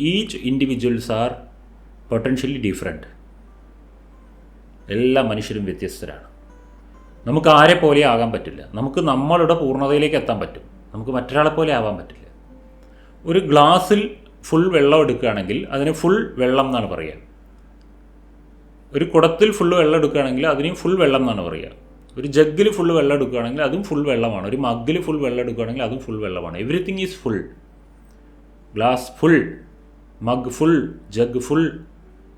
Each individuals are potentially different എല്ലാ മനുഷ്യരും വ്യത്യസ്തരാണ്. നമുക്ക് ആരെ പോലെ ആകാൻ പറ്റില്ല. നമുക്ക് നമ്മളുടെ പൂർണതയിലേക്ക് എത്താൻ പറ്റും. നമുക്ക് മറ്റൊരാളെ പോലെ ആവാൻ പറ്റില്ല. ഒരു ഗ്ലാസ്സിൽ ഫുൾ വെള്ളം എടുക്കുകയാണെങ്കിൽ അതിന് ഫുൾ വെള്ളം എന്നാണ് പറയുക. ഒരു കുടത്തിൽ ഫുൾ വെള്ളം എടുക്കുകയാണെങ്കിൽ അതിനും ഫുൾ വെള്ളം എന്നാണ് പറയുക. ഒരു ജഗ്ഗിൽ ഫുൾ വെള്ളം എടുക്കുകയാണെങ്കിൽ അതും ഫുൾ വെള്ളമാണ്. ഒരു മഗ്ഗിൽ ഫുൾ വെള്ളം എടുക്കുകയാണെങ്കിൽ അതും ഫുൾ വെള്ളമാണ്. Everything is full glass full mug full jug full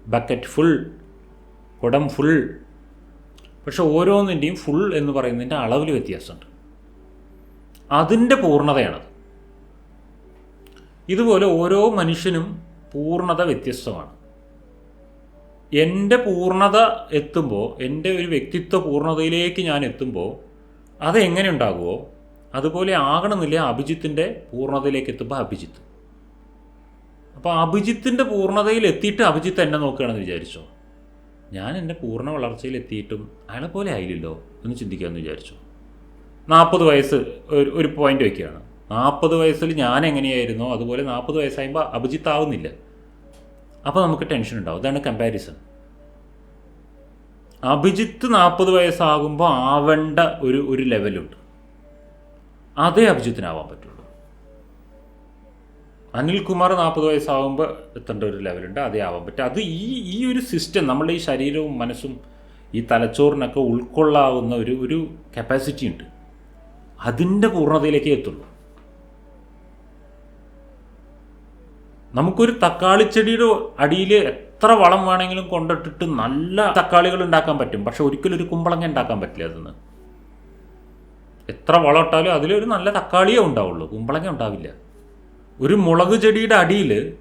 bucket full കുടം ഫുൾ പക്ഷെ ഓരോന്നിന്റെയും ഫുൾ എന്ന് പറയുന്നതിന്റെ അളവിൽ വ്യത്യാസമുണ്ട്. അതിന്റെ പൂർണതയാണത്. ഇതുപോലെ ഓരോ മനുഷ്യനും പൂർണത വ്യത്യസ്തമാണ്. എന്റെ പൂർണത എത്തുമ്പോൾ എന്റെ ഒരു വ്യക്തിത്വ പൂർണതയിലേക്ക് ഞാൻ എത്തുമ്പോൾ അതെങ്ങനെ ഉണ്ടാകുമോ അതുപോലെ ആകണമെന്നില്ല അഭിജിത്തിന്റെ പൂർണതയിലേക്ക് എത്തുമ്പോൾ അഭിജിത്ത്. അപ്പോൾ അഭിജിത്തിന്റെ പൂർണതയിൽ എത്തിയിട്ട് അഭിജിത്ത് എന്നെ നോക്കുകയാണെന്ന് വിചാരിച്ചോ? ഞാൻ എന്റെ പൂർണ വളർച്ചയിൽ എത്തിയിട്ടും അയാളെ പോലെ ആയില്ലല്ലോ എന്ന് ചിന്തിക്കാമെന്ന് വിചാരിച്ചു? നാൽപ്പത് വയസ്സ് ഒരു ഒരു പോയിന്റ് വയ്ക്കുകയാണ് നാൽപ്പത് വയസ്സിൽ ഞാൻ എങ്ങനെയായിരുന്നോ അതുപോലെ നാൽപ്പത് വയസ്സാകുമ്പോൾ അഭിജിത്ത് ആവുന്നില്ല. അപ്പോൾ നമുക്ക് ടെൻഷൻ ഉണ്ടാവും. ഇതാണ് കമ്പാരിസൺ അഭിജിത്ത് നാൽപ്പത് വയസ്സാകുമ്പോൾ ആവേണ്ട ഒരു ഒരു ലെവലുണ്ട് അതേ അഭിജിത്തിനാവാൻ പറ്റുള്ളൂ. അനിൽകുമാർ നാൽപ്പത് വയസ്സാകുമ്പോൾ എത്തേണ്ട ഒരു ലെവലുണ്ട് അതേ ആവാൻ പറ്റും. അത് ഈ ഈ ഒരു സിസ്റ്റം നമ്മുടെ ഈ ശരീരവും മനസ്സും ഈ തലച്ചോറിനൊക്കെ ഉൾക്കൊള്ളാവുന്ന ഒരു ഒരു കപ്പാസിറ്റി ഉണ്ട്. അതിന്റെ പൂർണതയിലേക്ക് എത്തുള്ളൂ. നമുക്കൊരു തക്കാളിച്ചെടിയുടെ അടിയിൽ എത്ര വളം വേണമെങ്കിലും കൊണ്ടിട്ടിട്ട് നല്ല തക്കാളികൾ ഉണ്ടാക്കാൻ പറ്റും. പക്ഷെ ഒരിക്കലും ഒരു കുമ്പളങ്ങ ഉണ്ടാക്കാൻ പറ്റില്ല അതിന്ന് എത്ര വളം ഇട്ടാലും അതിലൊരു നല്ല തക്കാളിയേ ഉണ്ടാവുള്ളൂ. കുമ്പളങ്ങ ഉണ്ടാവില്ല. ഒരു മുളക് ചെടിയുടെ അടിയിൽ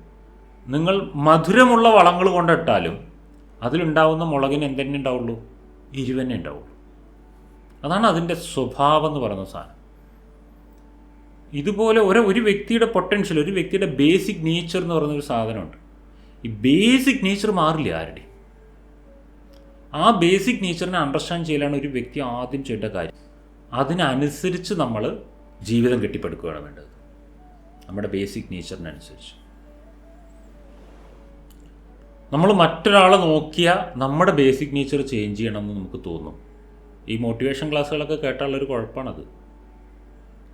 നിങ്ങൾ മധുരമുള്ള വളങ്ങൾ കൊണ്ടിട്ടാലും അതിലുണ്ടാവുന്ന മുളകിന് എന്തെന്നെ ഉണ്ടാവുള്ളൂ? ഇരുവന്നെ ഉണ്ടാവുള്ളൂ. അതാണ് അതിന്റെ സ്വഭാവം എന്ന് പറയുന്ന സാധനം. ഇതുപോലെ ഒരു ഒരു വ്യക്തിയുടെ പൊട്ടൻഷ്യൽ ഒരു വ്യക്തിയുടെ ബേസിക് നേച്ചർ എന്ന് പറയുന്ന ഒരു സാധനമുണ്ട്. ഈ ബേസിക് നേച്ചർ മാറില്ല ആരുടെ? ആ ബേസിക് നേച്ചറിനെ അണ്ടർസ്റ്റാൻഡ് ചെയ്യലാണ് ഒരു വ്യക്തി ആദ്യം ചെയ്യേണ്ട കാര്യം. അതിനനുസരിച്ച് നമ്മൾ ജീവിതം കെട്ടിപ്പടുക്കുകയാണ് വേണ്ടത്. നമ്മുടെ ബേസിക് നേച്ചറിനനുസരിച്ച് നമ്മൾ മറ്റൊരാളെ നോക്കിയാൽ നമ്മുടെ ബേസിക് നേച്ചർ ചേഞ്ച് ചെയ്യണമെന്ന് നമുക്ക് തോന്നും. ഈ മോട്ടിവേഷൻ ക്ലാസ്സുകളൊക്കെ കേട്ടാലുള്ളൊരു കുഴപ്പമാണത്.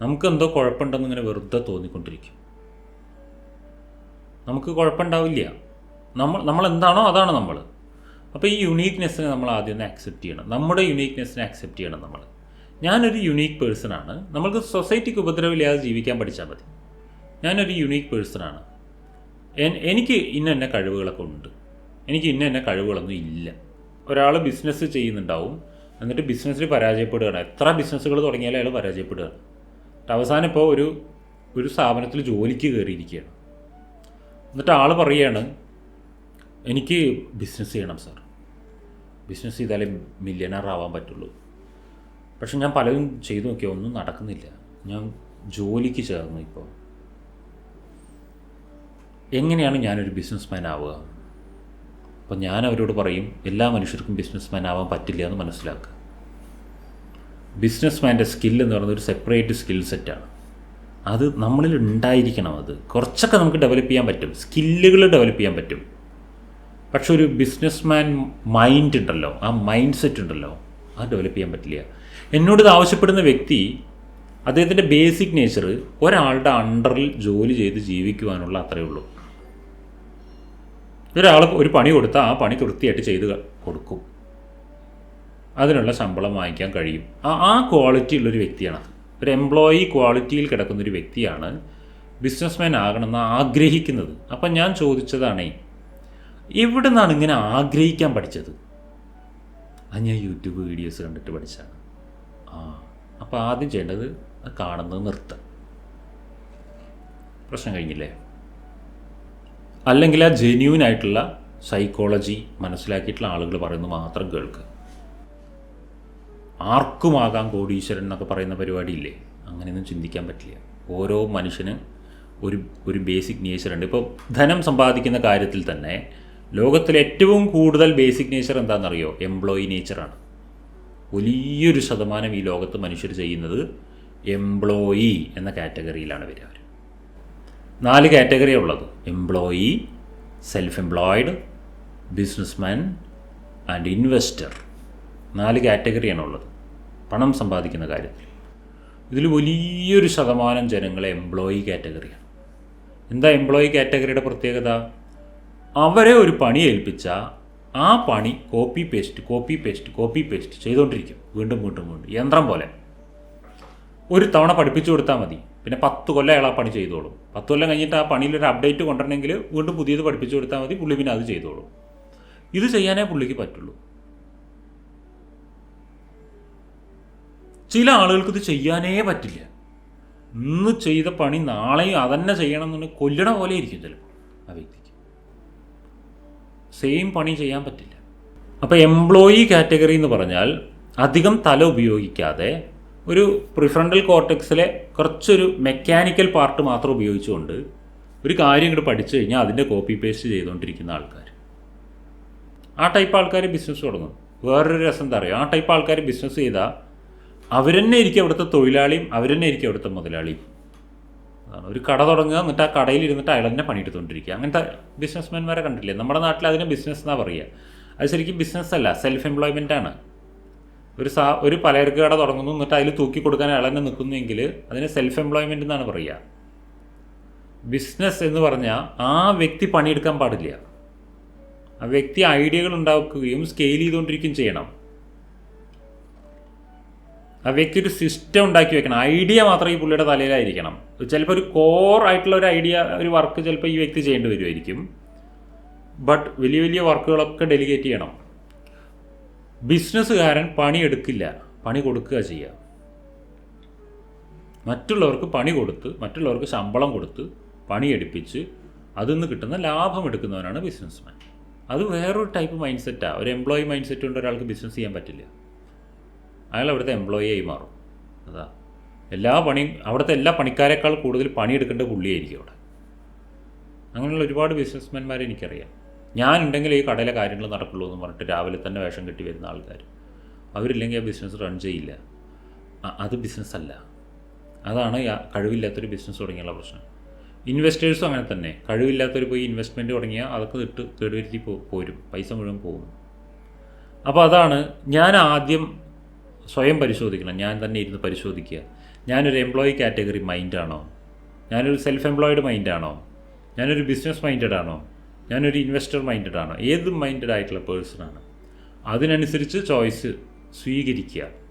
നമുക്ക് എന്തോ കുഴപ്പമുണ്ടെന്ന് ഇങ്ങനെ വെറുതെ തോന്നിക്കൊണ്ടിരിക്കും. നമുക്ക് കുഴപ്പമുണ്ടാവില്ല. നമ്മൾ നമ്മൾ എന്താണോ അതാണ് നമ്മൾ അപ്പോൾ ഈ യുണീക്ക്നെസ്സിനെ നമ്മൾ ആദ്യം ഒന്ന് അക്സെപ്റ്റ് ചെയ്യണം. നമ്മുടെ യുണീക്ക്നെസ്സിനെ അക്സെപ്റ്റ് ചെയ്യണം നമ്മൾ ഞാനൊരു യുണീക്ക് പേഴ്സണാണ് നമ്മൾക്ക് സൊസൈറ്റിക്ക് ഉപദ്രവമില്ലാതെ ജീവിക്കാൻ പഠിച്ചാൽ മതി. ഞാനൊരു യുണീക്ക് പേഴ്സണാണ് എനിക്ക് ഇന്ന എന്നെ കഴിവുകളൊക്കെ ഉണ്ട്. എനിക്ക് ഇന്ന എന്നെ കഴിവുകളൊന്നും ഇല്ല. ഒരാൾ ബിസിനസ് ചെയ്യുന്നുണ്ടാവും. എന്നിട്ട് ബിസിനസ്സിൽ പരാജയപ്പെടുകയാണ്. എത്ര ബിസിനസ്സുകൾ തുടങ്ങിയാലും അയാൾ പരാജയപ്പെടുകയാണ്. അവസാനം ഇപ്പോൾ ഒരു ഒരു സ്ഥാപനത്തിൽ ജോലിക്ക് കയറിയിരിക്കുകയാണ്. എന്നിട്ട് ആൾ പറയുകയാണ് എനിക്ക് ബിസിനസ് ചെയ്യണം സാർ ബിസിനസ് ചെയ്താലേ മില്യണർ ആവാൻ പറ്റുള്ളൂ. പക്ഷെ ഞാൻ പലതും ചെയ്തു നോക്കിയാൽ ഒന്നും നടക്കുന്നില്ല. ഞാൻ ജോലിക്ക് ചേർന്നു ഇപ്പോൾ എങ്ങനെയാണ് ഞാനൊരു ബിസിനസ്മാൻ ആവുക? അപ്പോൾ ഞാൻ അവരോട് പറയും എല്ലാ മനുഷ്യർക്കും ബിസിനസ്മാൻ ആവാൻ പറ്റില്ല എന്ന് മനസ്സിലാക്കുക. ബിസിനസ്മാന്റെ സ്കിൽ എന്ന് പറയുന്നത് ഒരു സെപ്പറേറ്റ് സ്കിൽ സെറ്റാണ് അത് നമ്മളിൽ ഉണ്ടായിരിക്കണം അത്. കുറച്ചൊക്കെ നമുക്ക് ഡെവലപ്പ് ചെയ്യാൻ പറ്റും. സ്കില്ലുകൾ ഡെവലപ്പ് ചെയ്യാൻ പറ്റും. പക്ഷെ ഒരു ബിസിനസ്മാൻ മൈൻഡ് ഉണ്ടല്ലോ ആ മൈൻഡ് സെറ്റ് ഉണ്ടല്ലോ അത് ഡെവലപ്പ് ചെയ്യാൻ പറ്റില്ല. എന്നോട് ഇത് ആവശ്യപ്പെടുന്ന വ്യക്തി അദ്ദേഹത്തിന്റെ ബേസിക് നേച്ചർ ഒരാളുടെ അണ്ടറിൽ ജോലി ചെയ്ത് ജീവിക്കുവാനുള്ള അത്രയേ ഉള്ളൂ. ഒരാൾ ഒരു പണി കൊടുത്താൽ ആ പണി കൃത്യമായിട്ട് ചെയ്ത് കൊടുക്കും. അതിനുള്ള ശമ്പളം വാങ്ങിക്കാൻ കഴിയും. ആ ആ ക്വാളിറ്റി ഉള്ളൊരു വ്യക്തിയാണ് ഒരു എംപ്ലോയി ക്വാളിറ്റിയിൽ കിടക്കുന്ന ഒരു വ്യക്തിയാണ് ബിസിനസ്മാൻ ആകണമെന്ന് ആഗ്രഹിക്കുന്നത്. അപ്പം ഞാൻ ചോദിച്ചതാണേ എവിടെ നിന്നാണ് ഇങ്ങനെ ആഗ്രഹിക്കാൻ പഠിച്ചത്? അത് ഞാൻ യൂട്യൂബ് വീഡിയോസ് കണ്ടിട്ട് പഠിച്ചാണ് ആ അപ്പോൾ ആദ്യം ചെയ്യേണ്ടത് കാണുന്നത് നിർത്തുക പ്രശ്നം കഴിഞ്ഞില്ലേ? അല്ലെങ്കിൽ ആ ജെന്യൂൻ ആയിട്ടുള്ള സൈക്കോളജി മനസ്സിലാക്കിയിട്ടുള്ള ആളുകൾ പറയുന്നത് മാത്രം കേൾക്കുക ആർക്കുമാകാം കോടീശ്വരൻ എന്നൊക്കെ പറയുന്ന പരിപാടിയില്ലേ അങ്ങനെയൊന്നും ചിന്തിക്കാൻ പറ്റില്ല. ഓരോ മനുഷ്യന് ഒരു ഒരു ബേസിക് നേച്ചറുണ്ട് ഇപ്പോൾ ധനം സമ്പാദിക്കുന്ന കാര്യത്തിൽ തന്നെ ലോകത്തിലെ ഏറ്റവും കൂടുതൽ ബേസിക് നേച്ചർ എന്താണെന്നറിയോ? എംപ്ലോയി നേച്ചറാണ് വലിയൊരു ശതമാനം ഈ ലോകത്ത് മനുഷ്യർ ചെയ്യുന്നത് എംപ്ലോയി എന്ന കാറ്റഗറിയിലാണ് വരിക. നാല് കാറ്റഗറിയാണ് ഉള്ളത്. Employee self employed businessman and investor നാല് കാറ്റഗറിയാണ് ഉള്ളത്. പണം സമ്പാദിക്കുന്ന കാര്യത്തിൽ. ഇതിൽ വലിയൊരു ശതമാനം ജനങ്ങളെ എംപ്ലോയി കാറ്റഗറിയാണ്. എന്താ എംപ്ലോയി കാറ്റഗറിയുടെ പ്രത്യേകത? അവരെ ഒരു പണി ഏൽപ്പിച്ചാൽ ആ പണി copy paste copy paste copy paste ചെയ്തുകൊണ്ടിരിക്കും വീണ്ടും വീണ്ടും വീണ്ടും. യന്ത്രം പോലെ. ഒരു തവണ പഠിപ്പിച്ചു കൊടുത്താൽ മതി. പിന്നെ പത്ത് കൊല്ലം അയാൾ ആ പണി ചെയ്തോളും. പത്ത് കൊല്ലം കഴിഞ്ഞിട്ട് ആ പണിയിൽ ഒരു അപ്ഡേറ്റ് കൊണ്ടുവരണമെങ്കിൽ വീണ്ടും പുതിയത് പഠിപ്പിച്ചു കൊടുത്താൽ മതി പുള്ളി പിന്നെ അത് ചെയ്തോളും. ഇത് ചെയ്യാനേ പുള്ളിക്ക് പറ്റുള്ളൂ. ചില ആളുകൾക്ക് ഇത് ചെയ്യാനേ പറ്റില്ല. ഇന്ന് ചെയ്ത പണി നാളെയും അതന്നെ ചെയ്യണം എന്നുണ്ടെങ്കിൽ കൊല്ലണ പോലെ ഇരിക്കും ചിലപ്പോൾ ആ വ്യക്തിക്ക്. സെയിം പണി ചെയ്യാൻ പറ്റില്ല. അപ്പോൾ എംപ്ലോയി കാറ്റഗറി എന്ന് പറഞ്ഞാൽ അധികം തല ഉപയോഗിക്കാതെ ഒരു പ്രിഫ്രണ്ടൽ കോർട്ടക്സിലെ കുറച്ചൊരു മെക്കാനിക്കൽ പാർട്ട് മാത്രം ഉപയോഗിച്ചുകൊണ്ട് ഒരു കാര്യം ഇങ്ങോട്ട് പഠിച്ചു കഴിഞ്ഞാൽ അതിന്റെ കോപ്പി പേസ്റ്റ് ചെയ്തുകൊണ്ടിരിക്കുന്ന ആൾക്കാർ ആ ടൈപ്പ് ആൾക്കാർ ബിസിനസ് തുടങ്ങും. വേറൊരു രസം എന്താ പറയുക ആ ടൈപ്പ് ആൾക്കാർ ബിസിനസ് ചെയ്താൽ അവരെന്നെ ഇരിക്കും അവിടുത്തെ തൊഴിലാളിയും അവരെന്നെ ഇരിക്കും അവിടുത്തെ മുതലാളിയും. അതാണ്. ഒരു കട തുടങ്ങുക എന്നിട്ട് ആ കടയിൽ ഇരുന്നിട്ട് അയാൾ തന്നെ പണിയെടുത്തുകൊണ്ടിരിക്കുക അങ്ങനത്തെ ബിസിനസ്മാൻമാരെ കണ്ടില്ലേ നമ്മുടെ നാട്ടിൽ അതിനെ ബിസിനസ് എന്നാണ് പറയുക അത് ശരിക്കും ബിസിനസ് അല്ല സെൽഫ് എംപ്ലോയ്മെന്റ് ആണ്. ഒരു സാ ഒരു പലചരക്ക് കട തുടങ്ങുന്നു എന്നിട്ട് അതിൽ തൂക്കി കൊടുക്കാൻ അയാൾ തന്നെ നിൽക്കുന്നെങ്കിൽ അതിന് സെൽഫ് എംപ്ലോയ്മെന്റ് എന്നാണ് പറയുക. ബിസിനസ് എന്ന് പറഞ്ഞാൽ ആ വ്യക്തി പണിയെടുക്കാൻ പാടില്ല. ആ വ്യക്തി ഐഡിയകൾ ഉണ്ടാക്കുകയും സ്കെയിൽ ചെയ്തുകൊണ്ടിരിക്കുകയും ചെയ്യണം. ആ വ്യക്തി ഒരു സിസ്റ്റം ഉണ്ടാക്കി വെക്കണം. ഐഡിയ മാത്രം ഈ പുള്ളിയുടെ തലയിലായിരിക്കണം. ചിലപ്പോൾ ഒരു കോർ ആയിട്ടുള്ള ഒരു ഐഡിയ ഒരു വർക്ക് ചിലപ്പോൾ ഈ വ്യക്തി ചെയ്യേണ്ടി വരുമായിരിക്കും ബട്ട് വലിയ വലിയ വർക്കുകളൊക്കെ ഡെലിഗേറ്റ് ചെയ്യണം. ബിസിനസ്സുകാരൻ പണിയെടുക്കില്ല. പണി കൊടുക്കുക ചെയ്യുക മറ്റുള്ളവർക്ക് പണി കൊടുത്ത് മറ്റുള്ളവർക്ക് ശമ്പളം കൊടുത്ത് പണിയെടുപ്പിച്ച് അതിൽ നിന്ന് കിട്ടുന്ന ലാഭം എടുക്കുന്നവനാണ് ബിസിനസ്മാൻ അത് വേറൊരു ടൈപ്പ് മൈൻഡ് സെറ്റാണ് ഒരു എംപ്ലോയി മൈൻഡ് സെറ്റ് കൊണ്ട് ഒരാൾക്ക് ബിസിനസ് ചെയ്യാൻ പറ്റില്ല. അയാൾ അവിടുത്തെ എംപ്ലോയി ആയി മാറും. അതാ. എല്ലാ പണിയും അവിടുത്തെ എല്ലാ പണിക്കാരെക്കാൾ കൂടുതൽ പണിയെടുക്കേണ്ട പുള്ളിയായിരിക്കും അവിടെ. അങ്ങനെയുള്ള ഒരുപാട് ബിസിനസ്മാൻമാരെ എനിക്കറിയാം. ഞാനുണ്ടെങ്കിൽ ഈ കടയിലെ കാര്യങ്ങൾ നടക്കുള്ളൂ എന്ന് പറഞ്ഞിട്ട് രാവിലെ തന്നെ വേഷം കെട്ടി വരുന്ന ആൾക്കാർ അവരില്ലെങ്കിൽ ആ ബിസിനസ് റൺ ചെയ്യില്ല. അത് ബിസിനസ്സല്ല അതാണ് കഴിവില്ലാത്തൊരു ബിസിനസ് തുടങ്ങിയുള്ള പ്രശ്നം. ഇൻവെസ്റ്റേഴ്സും അങ്ങനെ തന്നെ. കഴിവില്ലാത്തൊരു പോയി ഇൻവെസ്റ്റ്മെന്റ് തുടങ്ങിയാൽ അതൊക്കെ ഇട്ട് കേടുവരുത്തി പോരും. പൈസ മുഴുവൻ പോകും. അപ്പോൾ അതാണ് ഞാൻ ആദ്യം സ്വയം പരിശോധിക്കണം. ഞാൻ തന്നെ ഇരുന്ന് പരിശോധിക്കുക. ഞാനൊരു എംപ്ലോയി കാറ്റഗറി മൈൻഡാണോ ഞാനൊരു സെൽഫ് എംപ്ലോയിഡ് മൈൻഡാണോ ഞാനൊരു ബിസിനസ് മൈൻഡഡ് ആണോ? ഞാനൊരു ഇൻവെസ്റ്റർ മൈൻഡഡ് ആണ്. ഏത് മൈൻഡഡ് ആയിട്ടുള്ള പേഴ്സണാണ് അതിനനുസരിച്ച് ചോയ്സ് സ്വീകരിക്കുക.